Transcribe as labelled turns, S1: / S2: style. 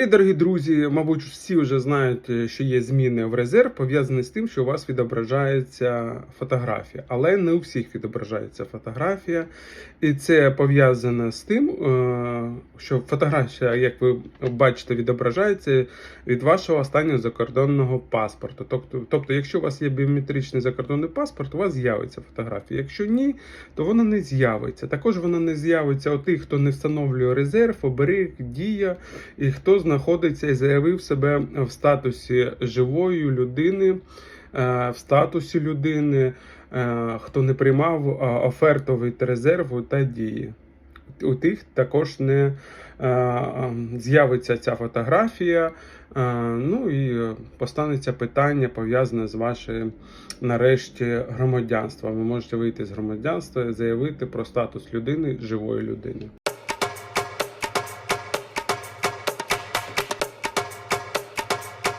S1: Привіт, дорогі друзі! Мабуть, всі вже знають, е, що є зміни в резерв, пов'язані з тим, що у вас відображається фотографія. Але не у всіх відображається фотографія. І це пов'язано з тим, е, що фотографія, як ви бачите, відображається від вашого останнього закордонного паспорту. Тобто, тобто, якщо у вас є біометричний закордонний паспорт, у вас з'явиться фотографія. Якщо ні, то вона не з'явиться. Також вона не з'явиться у тих, хто не встановлює резерв, оберіг, дія і хто знаходиться і заявив себе в статусі живої людини, е, в статусі людини, е, хто не приймав е, оферту від резерву та дії. У тих також не е, е, з'явиться ця фотографія. Ну і постанеться питання пов'язане з вашим нарешті громадянством. Ви можете вийти з громадянства і заявити про статус людини живої людини.